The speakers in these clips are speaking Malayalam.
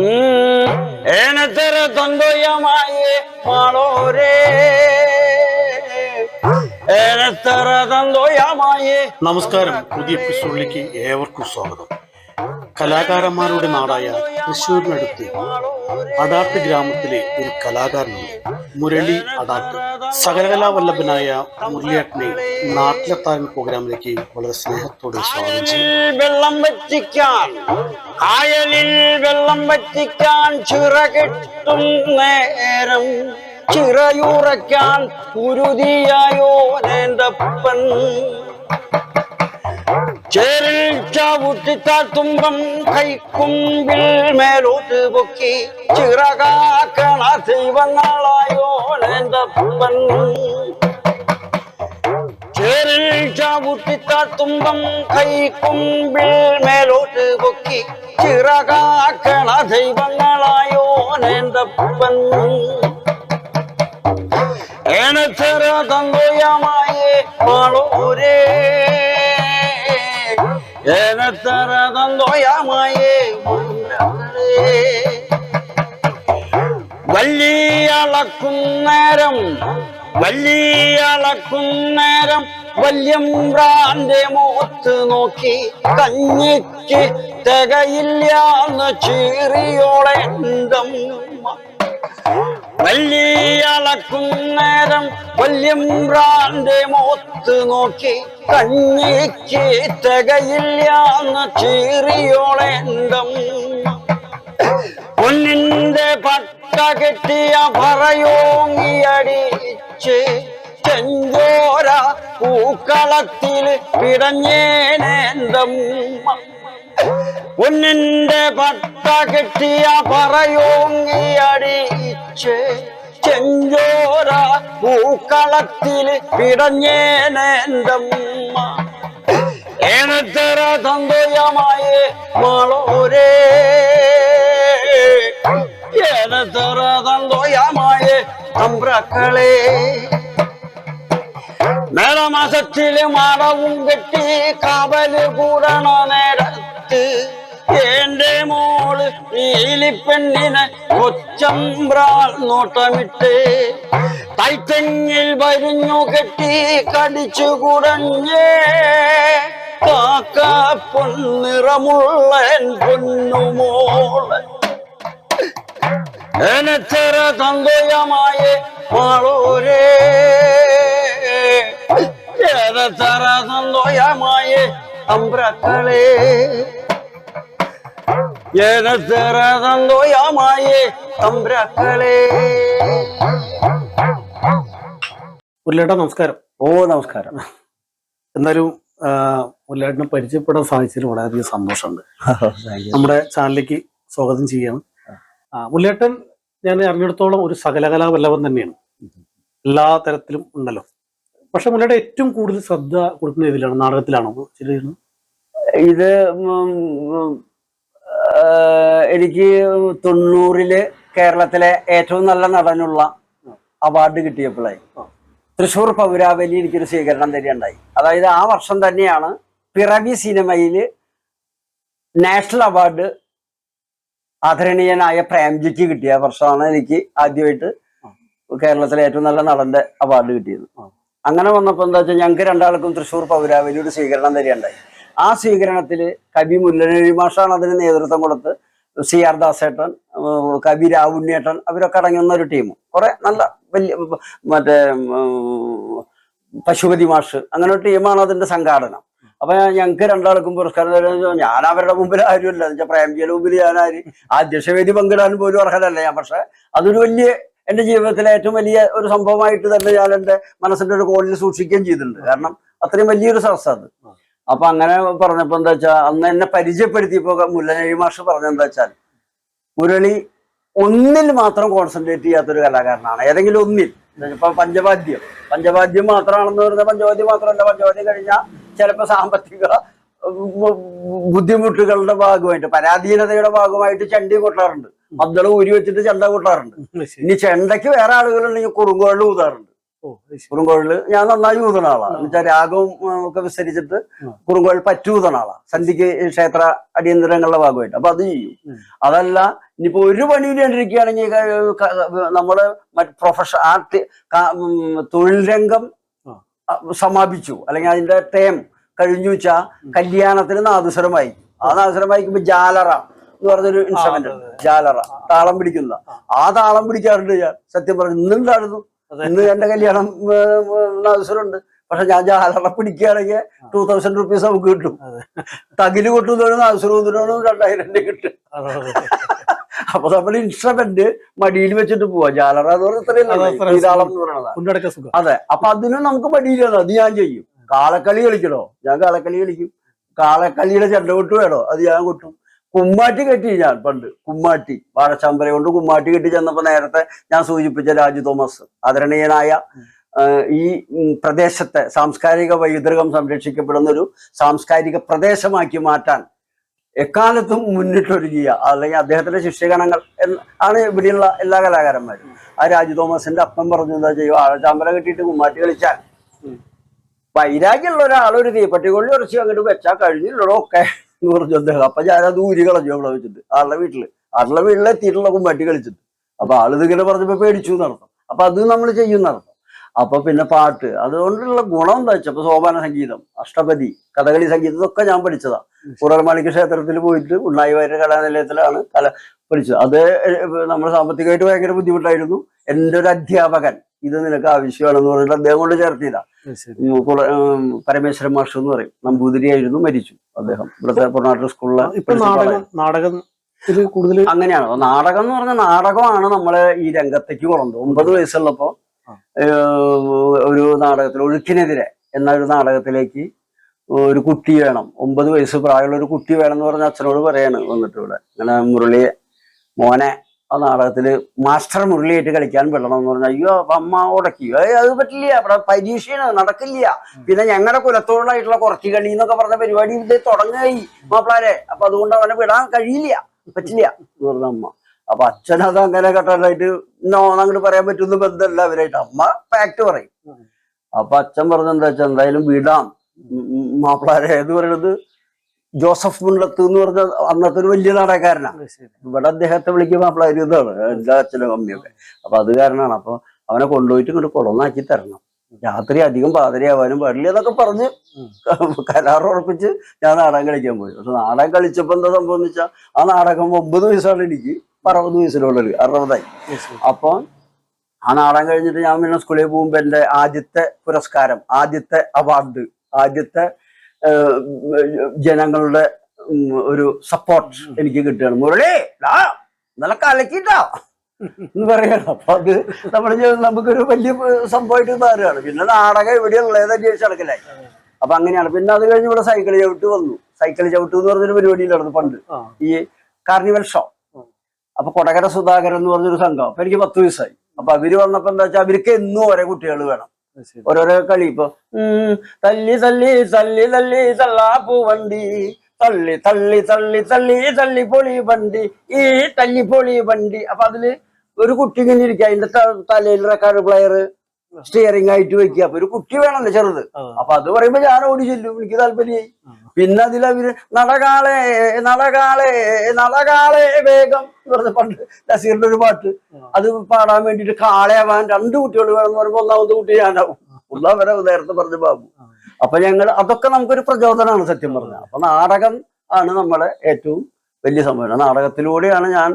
ഏനത്തര തൊന്തോയമായി മാളോരേ. ഏനത്തര തൊന്തോയമായി നമസ്കാരം. പുതിയ എപ്പിസോഡിലേക്ക് ഏവർക്കും സ്വാഗതം. കലാകാരന്മാരുടെ നാടായ തൃശ്ശൂരിനടുത്ത് അടാട്ട് ഗ്രാമത്തിലെ ഒരു കലാകാരനുണ്ട്. മുരളി അടാട്ട്. സകലകലാവല്ലഭനായ മുരളിയാട്ടിനെ നാട്ടിലെത്താൻ പ്രോഗ്രാമിലേക്ക് വളരെ സ്നേഹത്തോടെ സ്വാഗതം ചെയ്യും വെള്ളം വറ്റിക്കാൻ ആയലിൽ വെള്ളം നേരം. ചിറയുറയ്ക്കാൻ കുരുതിയായോ சேரிச்சா துன்பம் கை கும்பில் மேலூட்டு பொக்கி. சிறகாக்கணா செய்வனாளாயோ நேர்ந்த புல்வன் சேரிச்சா உத்தித்தா துன்பம் கை கும்பில் மேலோட்டு பொக்கி. சிறகாக்கணா செய்வனாளாயோ நேர்ந்த புல்வன் எனச்சர தங்கோயமாயே மாலோரே. തന്തോയമായി മാളൂരേ ഏനത്തര തന്തോയമായി വല്ലിയളക്കുന്നേരം വല്ലിയളക്കുന്നേരം വല്യമ്രാന്റെ മുഖത്ത് നോക്കി കഞ്ഞിക്ക് തികയില്ലാന്ന് ചീറിയോളെ വല്ലിയളക്കുന്നേരം വല്യമ്രാന്റെ മുഖത്ത് നോക്കി കഞ്ഞിക്ക് തികയില്ലാന്ന് ചീറിയോളേണ്ടം. പൊന്നിന്റെ പട്ട കെട്ടിയ പറയോങ്ങിയടിച്ച് ചെഞ്ചോര പൂക്കളത്തിൽ പിടഞ്ഞേനേന്തം പൊന്നിന്റെ പട്ട കെട്ടിയ പറയോങ്ങിയടിച്ച് ചെഞ്ചോര പൂക്കളത്തിൽ പിടഞ്ഞേനേന്തമ്മ ഏനത്തര തന്തോയമായി മാളോരേ. ഏനത്തര തന്തോയമായ തമ്പ്രക്കളെ. മേളമാസത്തിൽ മാടവും കെട്ടി കാവൽ കൂടണ നേരത്ത് എന്റെ മോൾ നീലിപ്പെണ്ണിനെ കൊച്ചമ്പ്രാൾ നോട്ടമിട്ട് തൈത്തെങ്ങിൽ വരിഞ്ഞു കെട്ടി കടിച്ചു കുടഞ്ഞേ. കാക്ക പൊന്നിറമുള്ള പൊന്നുമോൾ പൊന്നുമോളെ തന്തയമായ മാളൂരേ എനച്ചെറ തന്തോയമായി അമ്പ്രക്കളെ. എനച്ചെറ തന്തോയമായി അമ്പ്രക്കളെ. മുരളിയേട്ട നമസ്കാരം. ഓ നമസ്കാരം. എന്തായാലും ആ, പരിചയപ്പെടാൻ സാധിച്ചതിൽ വളരെയധികം സന്തോഷമുണ്ട്. നമ്മുടെ ചാനലിലേക്ക് സ്വാഗതം ചെയ്യാണ് ആ, ഞാൻ അറിഞ്ഞിടത്തോളം ഒരു സകലകലാവല്ലവൻ തന്നെയാണ്. എല്ലാ തരത്തിലും ഉണ്ടല്ലോ. പക്ഷെ മുല്ലയുടെ ഏറ്റവും കൂടുതൽ ശ്രദ്ധ കൊടുക്കുന്ന ഇതിലാണ് നാടകത്തിലാണോ ഇത് എനിക്ക് തൊണ്ണൂറിൽ കേരളത്തിലെ ഏറ്റവും നല്ല നടനുള്ള അവാർഡ് കിട്ടിയപ്പോഴായി തൃശ്ശൂർ പൗരാവലി എനിക്കൊരു സ്വീകരണം തരികയുണ്ടായി അതായത് ആ വർഷം തന്നെയാണ് പിറവി സിനിമയിൽ നാഷണൽ അവാർഡ് ആദരണീയനായ പ്രേംജിക്ക് കിട്ടിയ വർഷമാണ് എനിക്ക് ആദ്യമായിട്ട് കേരളത്തിലെ ഏറ്റവും നല്ല നടന്റെ അവാർഡ് കിട്ടിയത്. അങ്ങനെ വന്നപ്പോൾ എന്താ വെച്ചാൽ ഞങ്ങൾക്ക് രണ്ടാൾക്കും തൃശ്ശൂർ പൗര വലിയൊരു സ്വീകരണം തരികയുണ്ടായി. ആ സ്വീകരണത്തിൽ കവി മുല്ലനഴി മാഷാണ് അതിന് നേതൃത്വം കൊടുത്ത് സി ആർ ദാസേട്ടൻ കവി രാവുണ്ണിയേട്ടൻ അവരൊക്കെ അടങ്ങുന്ന ഒരു ടീം. കുറെ നല്ല വലിയ മറ്റേ പശുപതി മാഷ് അങ്ങനെ ഒരു ടീമാണ് അതിന്റെ സംഘാടനം. അപ്പൊ ഞങ്ങൾക്ക് രണ്ടാൾക്കും പുരസ്കാരം തരുന്നത് ഞാൻ അവരുടെ മുമ്പിൽ ആരുമല്ല. എന്ന് വെച്ചാൽ പ്രേംജിയുടെ മുമ്പിൽ ഞാൻ ആര്? അധ്യക്ഷവേദി പങ്കിടാൻ പോലും അർഹതല്ല ഞാൻ. പക്ഷെ അതൊരു വലിയ എന്റെ ജീവിതത്തിലെ ഏറ്റവും വലിയ ഒരു സംഭവമായിട്ട് തന്നെ ഞാൻ എന്റെ മനസ്സിന്റെ ഒരു കോണിൽ സൂക്ഷിക്കുകയും ചെയ്തിട്ടുണ്ട്. കാരണം അത്രയും വലിയൊരു സദസ്സ് അത്. അപ്പൊ അങ്ങനെ പറഞ്ഞപ്പോ എന്താ വെച്ചാൽ അന്ന് എന്നെ പരിചയപ്പെടുത്തിയപ്പോ മുല്ലനഴി മാഷ് പറഞ്ഞെന്താ വെച്ചാൽ മുരളി ഒന്നിൽ മാത്രം കോൺസെൻട്രേറ്റ് ചെയ്യാത്തൊരു കലാകാരനാണ്. ഏതെങ്കിലും ഒന്നിൽ. ഇപ്പൊ പഞ്ചവാദ്യം. പഞ്ചവാദ്യം മാത്രമാണെന്ന് പറഞ്ഞാൽ പഞ്ചവാദ്യം മാത്രമല്ല. പഞ്ചവാദ്യം കഴിഞ്ഞാൽ ചിലപ്പോൾ സാമ്പത്തിക ബുദ്ധിമുട്ടുകളുടെ ഭാഗമായിട്ട് പരാധീനതയുടെ ഭാഗമായിട്ട് ചണ്ടി കൊട്ടാറുണ്ട് മദ്ദൾ ഊരി വെച്ചിട്ട് ചെണ്ട കൂട്ടാറുണ്ട്. ഇനി ചെണ്ടയ്ക്ക് വേറെ ആളുകളുണ്ടെങ്കിൽ കുറുങ്കുകളിൽ ഊതാറുണ്ട്. കുറുങ്കോഴിൽ ഞാൻ നന്നായി ഊതണ ആളാണ് എന്നുവെച്ചാൽ രാഗവും ഒക്കെ വിസ്തരിച്ചിട്ട്. കുറുങ്കോഴിൽ പറ്റൂതണ ആളാണ് സന്ധിക്ക് ക്ഷേത്ര അടിയന്തരങ്ങളുടെ ഭാഗമായിട്ട്. അപ്പൊ അത് ചെയ്യും. അതല്ല ഇനിയിപ്പോ ഒരു പണിയിൽ കണ്ടിരിക്കുകയാണെങ്കിൽ നമ്മൾ പ്രൊഫഷൻ ആ തി- തൊഴിൽ രംഗം. സമാപിച്ചു. അല്ലെങ്കിൽ അതിന്റെ ടേം കഴിഞ്ഞു വെച്ചാ കല്യാണത്തിന് നാദുസരം വായിക്കും ആ നാദുസരം വായിക്കുമ്പോ ജാലറ. എന്ന് പറഞ്ഞൊരു ഇൻസ്ട്രുമെന്റ് ഉണ്ട്. ജാലറ. താളം പിടിക്കുന്ന. ആ. താളം പിടിക്കാറുണ്ട് ഞാൻ. സത്യം പറഞ്ഞു ഇന്നുണ്ടായിരുന്നു. ഇന്ന് എന്റെ കല്യാണം അവസരമുണ്ട്. പക്ഷെ ഞാൻ ജാലറ പിടിക്കുകയാണെങ്കിൽ ടൂ തൗസൻഡ് റുപ്പീസ് നമുക്ക് കിട്ടും. തകിൽ കൊട്ടുന്നതിനും നാദുസരത്തിനും രണ്ടായിരം രൂപ കിട്ടും. അപ്പൊ നമ്മൾ ഇൻസ്ട്രുമെന്റ് മടിയിൽ വെച്ചിട്ട് പോവാ. ജാലറ എന്ന് പറഞ്ഞാൽ എന്ന് അതെ. അപ്പൊ അതിനും നമുക്ക് മടിയിലാണ് അത് ഞാൻ ചെയ്യും. കാളക്കളി കളിക്കണോ? ഞാൻ കാളക്കളി കളിക്കും. കാളക്കളിയുടെ ചെണ്ട കൊട്ടു വേണോ? അത് ഞാൻ കൊട്ടും. കുമ്മാട്ടി കെട്ടി ഞാൻ പണ്ട് കുമ്മാട്ടി. വാഴച്ചാമ്പര കൊണ്ട് കുമ്മാട്ടി കെട്ടി ചെന്നപ്പോ നേരത്തെ ഞാൻ സൂചിപ്പിച്ച രാജു തോമസ് ആദരണീയനായ ഈ പ്രദേശത്തെ സാംസ്കാരിക പൈതൃകം സംരക്ഷിക്കപ്പെടുന്ന ഒരു സാംസ്കാരിക പ്രദേശമാക്കി മാറ്റാൻ എക്കാലത്തും മുന്നിട്ടൊരുങ്ങിയ അല്ലെങ്കിൽ അദ്ദേഹത്തിന്റെ ശിഷ്യഗണങ്ങൾ ആണ് ഇവിടെയുള്ള എല്ലാ കലാകാരന്മാരും. ആ രാജു തോമസിന്റെ അപ്പം പറഞ്ഞു എന്താ ചെയ്യും? ആഴച്ചാമ്പല കെട്ടിയിട്ട് കുമ്മാട്ടി കളിച്ചാൽ. വൈരാഗ്യമുള്ള ഒരാളൊരു ഒരു തീപ്പട്ടി കൊള്ളി ഉറച്ചു അങ്ങോട്ട് വെച്ചാൽ കഴിഞ്ഞില്ലടോ ഒക്കെ. എന്ന് പറഞ്ഞു അദ്ദേഹം. അപ്പൊ ഞാനത് ഊരി കളഞ്ഞു അവിടെ വെച്ചിട്ട്. ആളുടെ വീട്ടിൽ. ആളുടെ വീട്ടിലെത്തിയിട്ടുള്ള കുമ്പാട്ടി കളിച്ചിട്ട്. അപ്പൊ ആളിത് ഇങ്ങനെ പറഞ്ഞപ്പോ പേടിച്ചു നടത്തും അപ്പൊ അത് നമ്മൾ ചെയ്യും നടത്തും അപ്പൊ പിന്നെ പാട്ട്. അതുകൊണ്ടുള്ള ഗുണം എന്താ വെച്ചാൽ അപ്പൊ സോപാന സംഗീതം അഷ്ടപതി കഥകളി സംഗീതം ഇതൊക്കെ ഞാൻ പഠിച്ചതാ. കുറൽമാണിക്യ ക്ഷേത്രത്തിൽ പോയിട്ട് ഉണ്ണായി വാര്യ കലാനിലയത്തിലാണ് കല പഠിച്ചത്. അത് നമ്മൾ സാമ്പത്തികമായിട്ട് ഭയങ്കര ബുദ്ധിമുട്ടായിരുന്നു. എന്റെ ഒരു അധ്യാപകൻ ഇത് നിനക്ക് ആവശ്യമാണെന്ന് പറഞ്ഞിട്ട് അദ്ദേഹം കൊണ്ട് ചേർത്തിയതാ. പരമേശ്വരൻ മാഷ് എന്ന് പറയും. നമ്പൂതിരിയായിരുന്നു മരിച്ചു അദ്ദേഹം. ഇവിടുത്തെ പൊന്നാട്ട് സ്കൂളിലെ നാടകം കൂടുതൽ അങ്ങനെയാണ്. നാടകം എന്ന് പറഞ്ഞ നാടകമാണ് നമ്മളെ ഈ രംഗത്തേക്ക് കൊണ്ടുവന്നത്. ഒമ്പത് വയസ്സുള്ളപ്പോ ഒരു നാടകത്തിൽ ഒഴുക്കിനെതിരെ എന്ന ഒരു നാടകത്തിലേക്ക് ഒരു കുട്ടി വേണം. ഒമ്പത് വയസ്സ് പ്രായമുള്ള ഒരു കുട്ടി വേണം എന്ന് പറഞ്ഞ അച്ഛനോട് പറയാണ് വന്നിട്ട് ഇവിടെ. അങ്ങനെ മുരളിയെ മോനെ ആ നാടകത്തിൽ മാസ്റ്റർ മുരളിയായിട്ട് കളിക്കാൻ വിടണം എന്ന് പറഞ്ഞാൽ അയ്യോ അമ്മ ഉടക്കി. അത് പറ്റില്ല അവിടെ പരീക്ഷയാണ് നടക്കില്ല. പിന്നെ ഞങ്ങളുടെ കുലത്തോടായിട്ടുള്ള കുറച്ച് കളി എന്നൊക്കെ പറഞ്ഞ പരിപാടി ഇത് തുടങ്ങായി മാപ്പിളാരെ. അപ്പൊ അതുകൊണ്ട് അവനെ വിടാൻ കഴിയില്ല പറ്റില്ല എന്ന് പറഞ്ഞ അമ്മ. അപ്പൊ അച്ഛൻ അത് അങ്ങനെ കട്ടായിട്ട് നോ അങ്ങോട്ട് പറയാൻ പറ്റുന്ന ബന്ധമല്ല അവരായിട്ട് അമ്മ ഫാക്ട് പറയും. അപ്പൊ അച്ഛൻ പറഞ്ഞെന്താ വെച്ചാൽ എന്തായാലും വിടാം മാപ്പിളാരെ. എന്ന് പറയുന്നത് ജോസഫ് മുണ്ടത്ത് എന്ന് പറഞ്ഞ അന്നത്തെ ഒരു വലിയ നാടകക്കാരനാണ് ഇവിടെ അദ്ദേഹത്തെ വിളിക്കുമ്പോൾ ഒരു ഇതാണ് എല്ലാ അച്ഛനും അമ്മയൊക്കെ. അപ്പൊ അത് കാരണമാണ്. അപ്പൊ അവനെ കൊണ്ടുപോയിട്ട് ഇങ്ങോട്ട് കുളന്നാക്കി തരണം. രാത്രി അധികം പാതിരയാവാനും പാടില്ല എന്നൊക്കെ പറഞ്ഞ് കരാർ ഉറപ്പിച്ച് ഞാൻ നാടകം കളിക്കാൻ പോയി. പക്ഷെ നാടകം കളിച്ചപ്പോ എന്താ സംഭവം എന്ന് വെച്ചാൽ ആ നാടകം ഒമ്പത് വയസ്സാണ് എനിക്ക്. അറുപത് വയസ്സിലുള്ളത് അറുപതായി. അത് ശരി. അപ്പൊ ആ നാടകം കഴിഞ്ഞിട്ട് ഞാൻ പിന്നെ സ്കൂളിൽ പോകുമ്പോ എന്റെ ആദ്യത്തെ പുരസ്കാരം ആദ്യത്തെ അവാർഡ് ആദ്യത്തെ ജനങ്ങളുടെ ഒരു സപ്പോർട്ട് എനിക്ക് കിട്ടുകയാണ്. മുരളി നല്ല കലക്കിട്ടോ എന്ന് പറയണം. അപ്പൊ അത് നമ്മൾ നമുക്കൊരു വലിയ സംഭവമായിട്ട് മാറുകയാണ്. പിന്നെ നാടകം എവിടെയുള്ളത് അന്വേഷിച്ച് നടക്കലായി അപ്പൊ അങ്ങനെയാണ്. പിന്നെ അത് കഴിഞ്ഞ് ഇവിടെ സൈക്കിൾ ചവിട്ട് വന്നു. സൈക്കിൾ ചവിട്ട് എന്ന് പറഞ്ഞൊരു പരിപാടിയിലായിരുന്നു പണ്ട്. ഈ കാർണിവൽ ഷോ. അപ്പൊ കൊടകര സുധാകരൻ എന്ന് പറഞ്ഞൊരു സംഘം. അപ്പൊ എനിക്ക് പത്ത് വയസ്സായി. അപ്പൊ അവർ വന്നപ്പോ എന്താ വെച്ചാൽ അവർക്ക് എന്നും ഓരോ കുട്ടികൾ വേണം. ഓരോരോ കളി. ഇപ്പൊ തല്ലി തല്ലി തല്ലി തല്ലി തള്ളാ വണ്ടി. തള്ളി തള്ളി തള്ളി തള്ളി തള്ളി പൊളി വണ്ടി. ഈ തല്ലി പൊളി വണ്ടി. അപ്പൊ അതിൽ ഒരു കുട്ടി ഇങ്ങനെ ഇരിക്കുക അതിന്റെ തലയിൽ റെക്കാർഡ് പ്ലെയർ സ്റ്റിയറിംഗ് ആയിട്ട് വെക്കുക. അപ്പൊ ഒരു കുട്ടി വേണമല്ലോ ചെറുത്. അപ്പൊ അത് പറയുമ്പോ ഞാൻ ഓടി ചെല്ലും. എനിക്ക് താല്പര്യമായി. പിന്നെ അതിൽ അവർ നടകാളെ നടകാളെ നടകാളെ വേഗം പറഞ്ഞ പണ്ട് നസീറിന്റെ ഒരു പാട്ട്. അത് പാടാൻ വേണ്ടിട്ട് കാളയാവാൻ രണ്ട് കുട്ടികൾ വേണം എന്ന് പറയുമ്പോ ഒന്നാമത്തെ കുട്ടി ഞാനാവും. ഉള്ളവരെ നേരത്തെ പറഞ്ഞ ബാബു. അപ്പൊ ഞങ്ങൾ അതൊക്കെ നമുക്കൊരു പ്രചോദനമാണ് സത്യം പറഞ്ഞത് അപ്പൊ നാടകം ആണ് നമ്മളെ ഏറ്റവും വലിയ സംഭവം നാടകത്തിലൂടെയാണ് ഞാൻ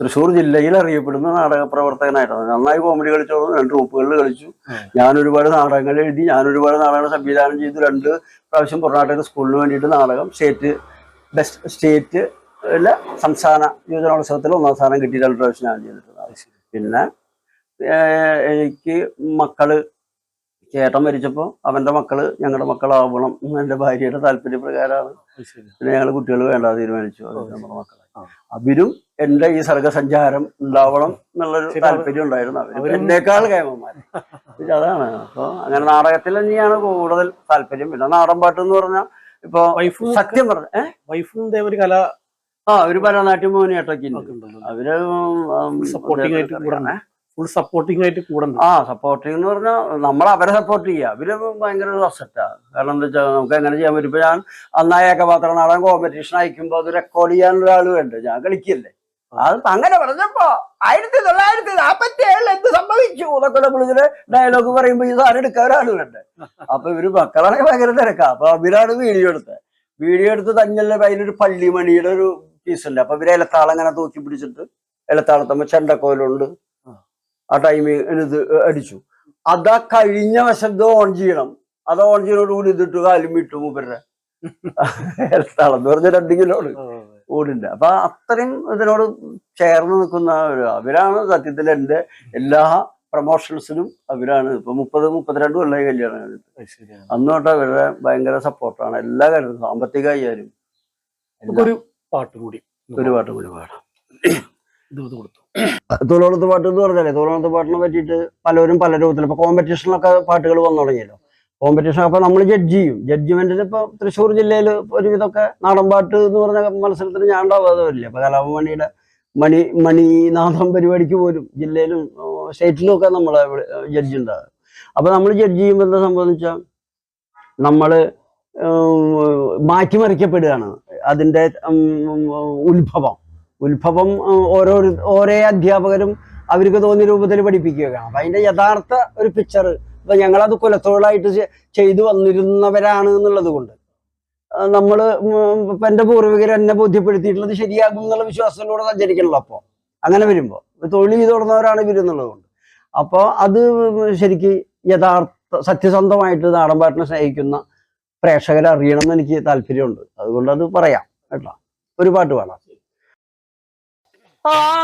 തൃശ്ശൂർ ജില്ലയിൽ അറിയപ്പെടുന്ന നാടക പ്രവർത്തകനായിട്ടാണ്. നന്നായി കോമഡി കളിച്ചു. രണ്ട് ഗ്രൂപ്പുകളിൽ കളിച്ചു. ഞാൻ ഒരുപാട് നാടകങ്ങൾ എഴുതി ഞാൻ ഒരുപാട് നാടകങ്ങൾ സംവിധാനം ചെയ്തു. രണ്ട് പ്രാവശ്യം കർണാടക സ്കൂളിന് വേണ്ടിയിട്ട് നാടകം സ്റ്റേറ്റ് ബെസ്റ്റ് സ്റ്റേറ്റ് അല്ല സംസ്ഥാന യുവജനോത്സവത്തിൽ ഒന്നാം സ്ഥാനം കിട്ടി രണ്ട് പ്രാവശ്യം ഞാൻ ചെയ്തിട്ടുണ്ട്. പിന്നെ എനിക്ക് മക്കൾ ചേട്ടൻ മരിച്ചപ്പോൾ അവന്റെ മക്കൾ ഞങ്ങളുടെ മക്കളാവണം എന്റെ എന്റെ ഭാര്യയുടെ താല്പര്യപ്രകാരമാണ്. പിന്നെ ഞങ്ങൾ കുട്ടികൾ വേണ്ട തീരുമാനിച്ചു. നമ്മുടെ മക്കളെ അവരും എന്റെ ഈ സർഗസഞ്ചാരം ഉണ്ടാവണം എന്നുള്ളൊരു താല്പര്യം ഉണ്ടായിരുന്നു. അവർ അവരും- എന്നേക്കാൾ കേമന്മാർ അതാണ്. അപ്പൊ അങ്ങനെ നാടകത്തിൽ തന്നെയാണ് കൂടുതൽ താല്പര്യം. പിന്നെ നാടൻ പാട്ട് എന്ന് പറഞ്ഞാൽ ഇപ്പൊ വൈഫും സത്യം പറഞ്ഞ ഏഹ് വൈഫും ഒരു കല ആ ഒരു ഭരതനാട്യം മോഹിനിയാട്ടൊക്കെ അവർ സപ്പോർട്ടിംഗ് ആയിട്ട് കൂടണേ. ഫുൾ സപ്പോർട്ടിംഗ് ആയിട്ട് കൂടുന്നു ആ സപ്പോർട്ടിങ് എന്ന് പറഞ്ഞാൽ നമ്മൾ അവരെ സപ്പോർട്ട് ചെയ്യുക അവർ ഭയങ്കര ഒരു അസറ്റാ കാരണം എന്താ വെച്ചാൽ നമുക്ക് എങ്ങനെ ചെയ്യാൻ പറ്റും? ഇപ്പൊ ഞാൻ അന്നായ ഏകപാത്ര നാടൻ കോമ്പറ്റീഷൻ അയക്കുമ്പോൾ അത് റെക്കോർഡ് ചെയ്യാൻ ഒരാൾ വേണ്ട? ഞാൻ കളിക്കല്ലേ? അത് അങ്ങനെ പറഞ്ഞപ്പോ ആയിരത്തി തൊള്ളായിരത്തി നാപ്പത്തി ഏഴിൽ എന്ത് സംഭവിച്ചു എന്നൊക്കെ വിളിച്ചിട്ട് ഡയലോഗ് പറയുമ്പോ ഈ സാധനം എടുക്കാൻ ഒരാൾ വേണ്ടേ അപ്പൊ ഇവർ മക്കളാണെങ്കിൽ ഭയങ്കര തിരക്കാ. അപ്പൊ അവരാണ് വീഡിയോ എടുത്തത് വീഡിയോ എടുത്ത് തന്നെയല്ലേ അതിലൊരു പള്ളിമണിയുടെ ഒരു പീസ് ഉണ്ട്. അപ്പൊ ഇവർ ഇലത്താളം ഇങ്ങനെ തൂക്കി പിടിച്ചിട്ട് ഇലത്താളത്തമ്മ ചെണ്ടക്കോലുണ്ട്. ആ ടൈമിൽ ഇത് അടിച്ചു. അതാ കഴിഞ്ഞ വശത്ത് ഓൺ ചെയ്യണം. അത് ഓൺ ചെയ്യുന്നതോടുകൂടി ഇതിട്ട് കാലും വിട്ടു മൂപ്പരുടെ. ഇലത്താളം എന്ന് പറഞ്ഞ രണ്ട് കിലോ ഓടുണ്ട്. അപ്പൊ അത്രയും ഇതിനോട് ചേർന്ന് നിൽക്കുന്ന ഒരു അവരാണ് സത്യത്തിൽ എന്റെ എല്ലാ പ്രൊമോഷൻസിനും അവരാണ്. ഇപ്പൊ മുപ്പത് മുപ്പത്തിരണ്ട് കൊല്ലമായി കല്യാണം കഴിഞ്ഞിട്ട്. അന്ന് തൊട്ട് അവരുടെ ഭയങ്കര സപ്പോർട്ടാണ്. എല്ലാ കാര്യത്തിലും സാമ്പത്തിക ആയാലും നമുക്കൊരു പാട്ട് കൂടി ഒരു പാട്ട് കൂടി പാടാം. തോലോണത്ത് പാട്ട് എന്ന് പറഞ്ഞാലേ തോലോണത്ത് പാട്ടിനെ പറ്റിയിട്ട് പലരും പല രൂപത്തിൽ ഇപ്പൊ കോമ്പറ്റീഷനിലൊക്കെ പാട്ടുകൾ വന്നു തുടങ്ങിയല്ലോ. കോമ്പറ്റീഷൻ അപ്പൊ നമ്മൾ ജഡ്ജ് ചെയ്യും. ജഡ്ജ്മെന്റിൽ ഇപ്പൊ തൃശ്ശൂർ ജില്ലയിൽ ഒരുവിധമൊക്കെ നാടൻ പാട്ട് എന്ന് പറഞ്ഞ മത്സരത്തിന് ഞാൻ ഉണ്ടാവാതെ വരില്ല. ഇപ്പൊ കലാഭമണിയുടെ മണി മണിനാഥം പരിപാടിക്ക് പോലും ജില്ലയിലും സ്റ്റേറ്റിലും ഒക്കെ നമ്മളെ ജഡ്ജ് ഉണ്ടാകും അപ്പൊ നമ്മൾ ജഡ്ജ് ചെയ്യുമ്പോൾ എന്താ സംബന്ധിച്ചാൽ നമ്മൾ ഉം, മാറ്റിമറിക്കപ്പെടുകയാണ്. അതിന്റെ ഉം, ഉത്ഭവം. ഉത്ഭവം ഓരോ ഓരോ അധ്യാപകരും അവർക്ക് തോന്നിയ രൂപത്തിൽ പഠിപ്പിക്കുകയാണ്. അപ്പൊ അതിന്റെ യഥാർത്ഥ ഒരു പിക്ചർ ഇപ്പൊ ഞങ്ങളത് കുലത്തൊഴിലായിട്ട് ചെ- ചെയ്തു വന്നിരുന്നവരാണ് എന്നുള്ളത് കൊണ്ട്. ഉം, ഇപ്പൊ എന്റെ പൂർവികർ എന്നെ ബോധ്യപ്പെടുത്തിയിട്ടുള്ളത് ശരിയാകും എന്നുള്ള വിശ്വാസത്തിലൂടെ സഞ്ചരിക്കണല്ലോ അപ്പൊ. അങ്ങനെ വരുമ്പോ. തൊഴിൽ ചെയ്ത് തുടർന്നവരാണ് ഇവരെന്നുള്ളത് കൊണ്ട്. അപ്പൊ അത് ശരിക്ക് യഥാർത്ഥ സത്യസന്ധമായിട്ട് നാടൻ പാട്ടിനെ സ്നേഹിക്കുന്ന പ്രേക്ഷകരെ അറിയണം എന്ന് എനിക്ക് താല്പര്യമുണ്ട്. അതുകൊണ്ട് അത് പറയാം കേട്ടോ. ഒരു പാട്ട് പാടാം. ആ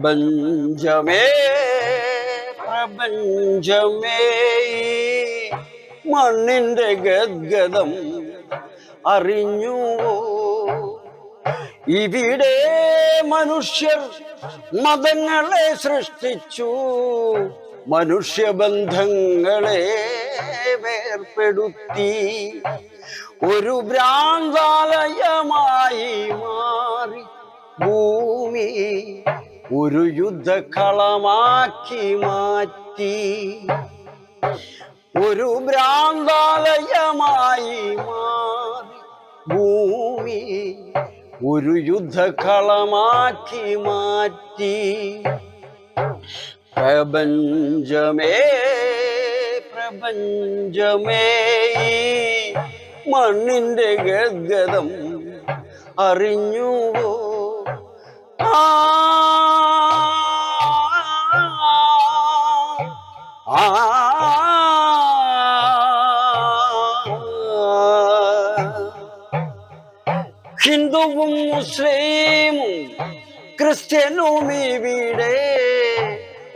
പ്രപഞ്ചമേ പ്രപഞ്ചമേ. മണ്ണിന്റെ ഗദ്ഗതം അറിഞ്ഞു. ഇവിടെ മനുഷ്യർ മതങ്ങളെ സൃഷ്ടിച്ചു. മനുഷ്യബന്ധങ്ങളെ വേർപ്പെടുത്തി. ഒരു ഭ്രാന്താലയമായി മാറി ഭൂമി. ഒരു യുദ്ധക്കളമാക്കി മാറ്റി. ഒരു ഭ്രാന്താലയമായി മാറി. ഭൂമി ഒരു യുദ്ധക്കളമാക്കി മാറ്റി. പ്രപഞ്ചമേ പ്രപഞ്ചമേ മണ്ണിന്റെ ഗദ്ഗതം അറിഞ്ഞുവോ? ആ ക്രിസ്ത്യനും ഇവിടെ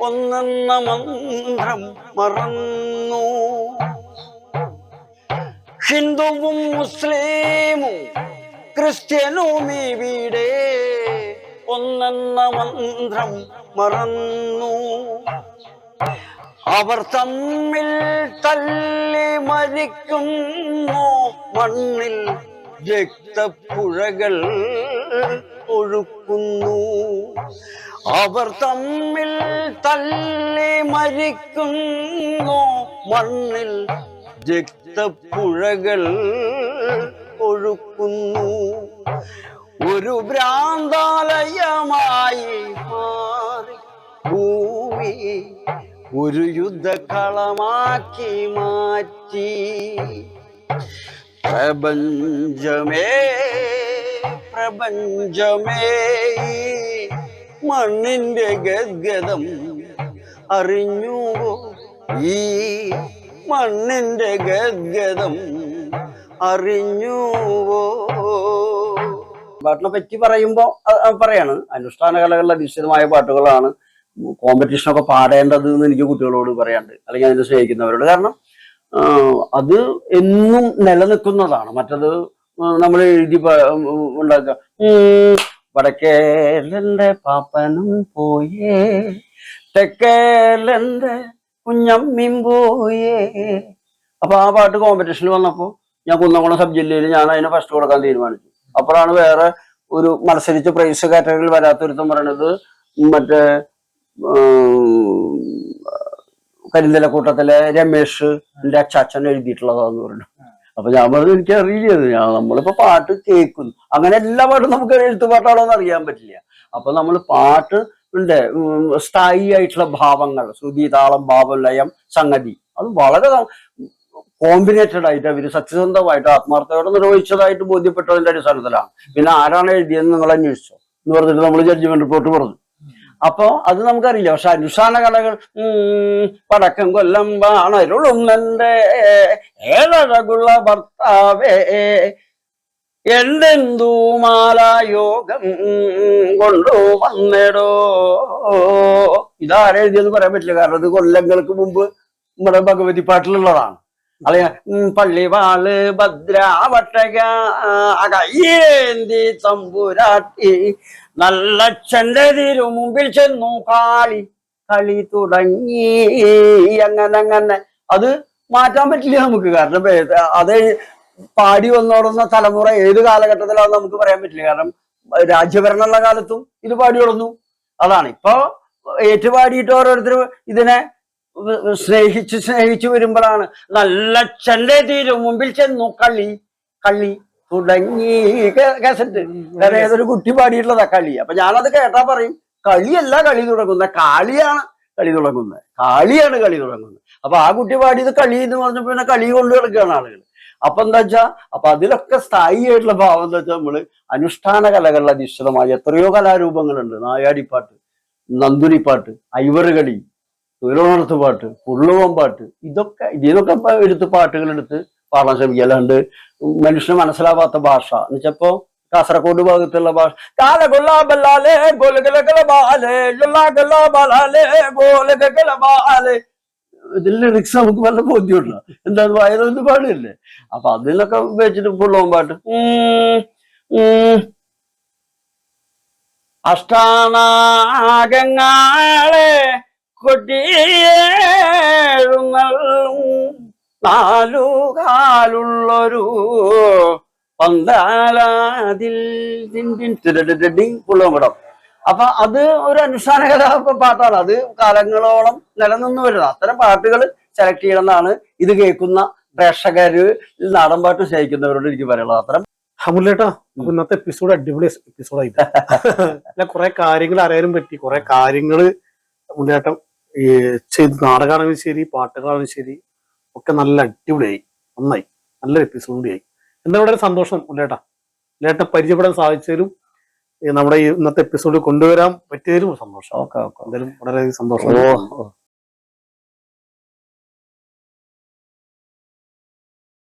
ഒന്നെന്ന മന്ത്രം മറന്നു. ഹിന്ദുവും മുസ്ലിമും ക്രിസ്ത്യനും ഇവിടെ ഒന്നെന്ന മന്ത്രം മറന്നു. അവർ തമ്മിൽ തല്ലി മരിക്കുന്നു മണ്ണിൽ രക്തപ്പുഴകൾ ഒഴുക്കുന്നു. അവർ തമ്മിൽ തല്ലി മരിക്കുന്നു. മണ്ണിൽ രക്തപ്പുഴകൾ ഒഴുക്കുന്നു. ഒരു ഭ്രാന്താലയമായി മാറി ഭൂമി ഒരു യുദ്ധക്കളമാക്കി മാറ്റി. പ്രപഞ്ചമേ പ്രപഞ്ചമേ. മണ്ണിന്റെ ഗദ്ഗതം അറിഞ്ഞു ഈ മണ്ണിന്റെ ഗദ്ഗതം അറിഞ്ഞുവോ? പാട്ടിനെ പറ്റി പറയുമ്പോൾ പറയാണ്. അനുഷ്ഠാന കലകളിലെ അധിഷ്ഠിതമായ പാട്ടുകളാണ് കോമ്പറ്റീഷനൊക്കെ പാടേണ്ടത് എന്ന് എനിക്ക് കുട്ടികളോട് പറയാണ്ട് അല്ലെങ്കിൽ അതിനെ സ്നേഹിക്കുന്നവരോട്. കാരണം അത് എന്നും നിലനിൽക്കുന്നതാണ്. മറ്റത് നമ്മൾ എഴുതി ഉണ്ടാക്കുക വടക്കേലന്റെ പാപ്പനും പോയേ. തെക്കേലെന്റെ കുഞ്ഞമ്മിൻ പോയേ. അപ്പൊ ആ പാട്ട് കോമ്പറ്റീഷനിൽ വന്നപ്പോൾ ഞാൻ കുന്നംകുളം സബ് ജില്ലയിൽ ഞാൻ അതിന് ഫസ്റ്റ് കൊടുക്കാൻ തീരുമാനിച്ചു. അപ്പോഴാണ് വേറെ ഒരു മത്സരിച്ച് പ്രൈസ് കാറ്റഗറിയിൽ വരാത്തൊരുത്തം പറയണത് മറ്റേ കരിന്തലക്കൂട്ടത്തിലെ രമേഷ് എന്റെ അച്ചാച്ചൻ എഴുതിയിട്ടുള്ളതാന്ന് പറഞ്ഞു. അപ്പൊ ഞാൻ പറഞ്ഞു എനിക്ക് അറിയില്ല ഞാൻ നമ്മളിപ്പോ പാട്ട് കേൾക്കുന്നു. അങ്ങനെ എല്ലാ പാട്ടും നമുക്ക് എഴുത്തുപാട്ടാണോ എന്ന് അറിയാൻ പറ്റില്ല. അപ്പൊ നമ്മൾ പാട്ട് ഉണ്ട് സ്ഥായി ആയിട്ടുള്ള ഭാവങ്ങൾ. ശ്രുതി താളം ഭാവം ലയം സംഗതി. അത് വളരെ കോമ്പിനേറ്റഡ് ആയിട്ട് അവർ സത്യസന്ധമായിട്ട് ആത്മാർത്ഥയോടെ നിർവഹിച്ചതായിട്ട് ബോധ്യപ്പെട്ടതിന്റെ അടിസ്ഥാനത്തിലാണ്. പിന്നെ ആരാണ് എഴുതിയെന്ന് നിങ്ങൾ അന്വേഷിച്ചോ? എന്ന് പറഞ്ഞിട്ട് നമ്മൾ ജഡ്ജ്മെന്റ് റിപ്പോർട്ട് പറഞ്ഞു. അപ്പൊ അത് നമുക്കറിയില്ല. പക്ഷെ അനുഷ്ഠാന കലകൾ പടക്കം കൊല്ലം വാണരുളും ഏഴകുള്ള ഭർത്താവേ എന്തെന്തു മാലായോഗം കൊണ്ടു വന്നെടോ? ഇതാരെഴുതിയെന്ന് പറയാൻ പറ്റില്ല. കാരണം ഇത് കൊല്ലങ്ങൾക്ക് മുമ്പ് നമ്മുടെ ഭഗവതി പാട്ടിലുള്ളതാണ് അല്ലെ പള്ളിവാൾ ഭദ്രാവട്ടക അകയേന്തി തമ്പുരാട്ടി. നല്ല ചെണ്ടതിരു മുമ്പിൽ ചെന്നു കാളി കളി തുടങ്ങി. അങ്ങനെ അങ്ങനെ. അത് മാറ്റാൻ പറ്റില്ല നമുക്ക്. കാരണം അത് പാടി വന്നോടുന്ന തലമുറ ഏത് കാലഘട്ടത്തിലാണെന്ന് നമുക്ക് പറയാൻ പറ്റില്ല. കാരണം രാജ്യഭരണമുള്ള കാലത്തും ഇത് പാടി തുടങ്ങും. അതാണ്. ഇപ്പൊ ഏറ്റുപാടിയിട്ട് ഓരോരുത്തർ ഇതിനെ സ്നേഹിച്ച് സ്നേഹിച്ചു വരുമ്പോഴാണ് നല്ല ചെണ്ടേ തീരും. മുമ്പിൽ ചെന്നു കള്ളി കള്ളി തുടങ്ങി. കേസറ്റ് വേറെ ഏതൊരു കുട്ടി പാടിയിട്ടുള്ളതാ കളി. അപ്പൊ ഞാനത് കേട്ടാ പറയും കളിയല്ല കളി തുടങ്ങുന്നത് കാളിയാണ് കളി തുടങ്ങുന്നത് കാളിയാണ് കളി തുടങ്ങുന്നത് അപ്പൊ ആ കുട്ടി പാടിയത് കളി എന്ന് പറഞ്ഞപ്പോ പിന്നെ കളി കൊണ്ട് കിടക്കുകയാണ് ആളുകൾ അപ്പൊ എന്താ വെച്ചാ അപ്പൊ അതിലൊക്കെ സ്ഥായി ആയിട്ടുള്ള ഭാവം എന്താ വെച്ചാൽ നമ്മൾ അനുഷ്ഠാന കലകളിൽ അധിഷ്ഠിതമായ എത്രയോ കലാരൂപങ്ങളുണ്ട്. നായാടിപ്പാട്ട് നന്ദുരിപ്പാട്ട് ഐവറുകളി തൊഴിലുണർത്ത് പാട്ട് പുള്ളുവം പാട്ട് ഇതൊക്കെ ഇതിനൊക്കെ എടുത്ത് പാട്ടുകൾ എടുത്ത് പാടാൻ ശ്രമിക്കുക. അല്ലാണ്ട് മനുഷ്യന് മനസ്സിലാവാത്ത ഭാഷ. എന്നുവെച്ചപ്പോ കാസർഗോഡ് ഭാഗത്തുള്ള ഭാഷ ഇതിൽ ലിറിക്സ് നമുക്ക് നല്ല ബോധ്യമുണ്ട്? എന്താ വയറൊന്ന് പാടില്ലേ? അപ്പൊ അതിനൊക്കെ വെച്ചിട്ട് പുള്ളുവം പാട്ട്. അഷ്ടാനാഗങ്ങളെ കൊട്ടിയേഴുന്നള്ളും നാലുകാലുള്ളൊരു പന്താലാതിൽ പുള്ളവും പടം അപ്പൊ അത് ഒരു അനുഷ്ഠാന കഥാ പാട്ടാണ്. അത് കാലങ്ങളോളം നിലനിന്ന് വരുന്നത്. അത്തരം പാട്ടുകൾ സെലക്ട് ചെയ്യണമെന്നാണ് ഇത് കേൾക്കുന്ന പ്രേക്ഷകര് നാടൻ പാട്ട് സ്നേഹിക്കുന്നവരോട് എനിക്ക് പറയുള്ളത് അത്തരം ഹമുല്ലേട്ടാ ഇന്നത്തെ എപ്പിസോഡ് അടിപൊളി എപ്പിസോഡായിട്ട് കുറെ കാര്യങ്ങൾ അറിയാനും പറ്റി. കുറെ കാര്യങ്ങൾ മുല്ലേട്ടം ഈ ചെയ്ത് നാടകമാണെങ്കിലും ശരി പാട്ടുകളാണെങ്കിലും ശരി ഒക്കെ നല്ല അടിപൊളിയായി നന്നായി നല്ലൊരു എപ്പിസോഡ് കൂടിയായി. എന്താ വളരെ സന്തോഷം ഉണ്ടേട്ടാ മുല്ലേട്ടനെ പരിചയപ്പെടാൻ സാധിച്ചതിലും നമ്മുടെ ഈ ഇന്നത്തെ എപ്പിസോഡ് കൊണ്ടുവരാൻ പറ്റിയതിലും സന്തോഷം. ഓക്കെ ഓക്കെ എന്തായാലും വളരെയധികം സന്തോഷം.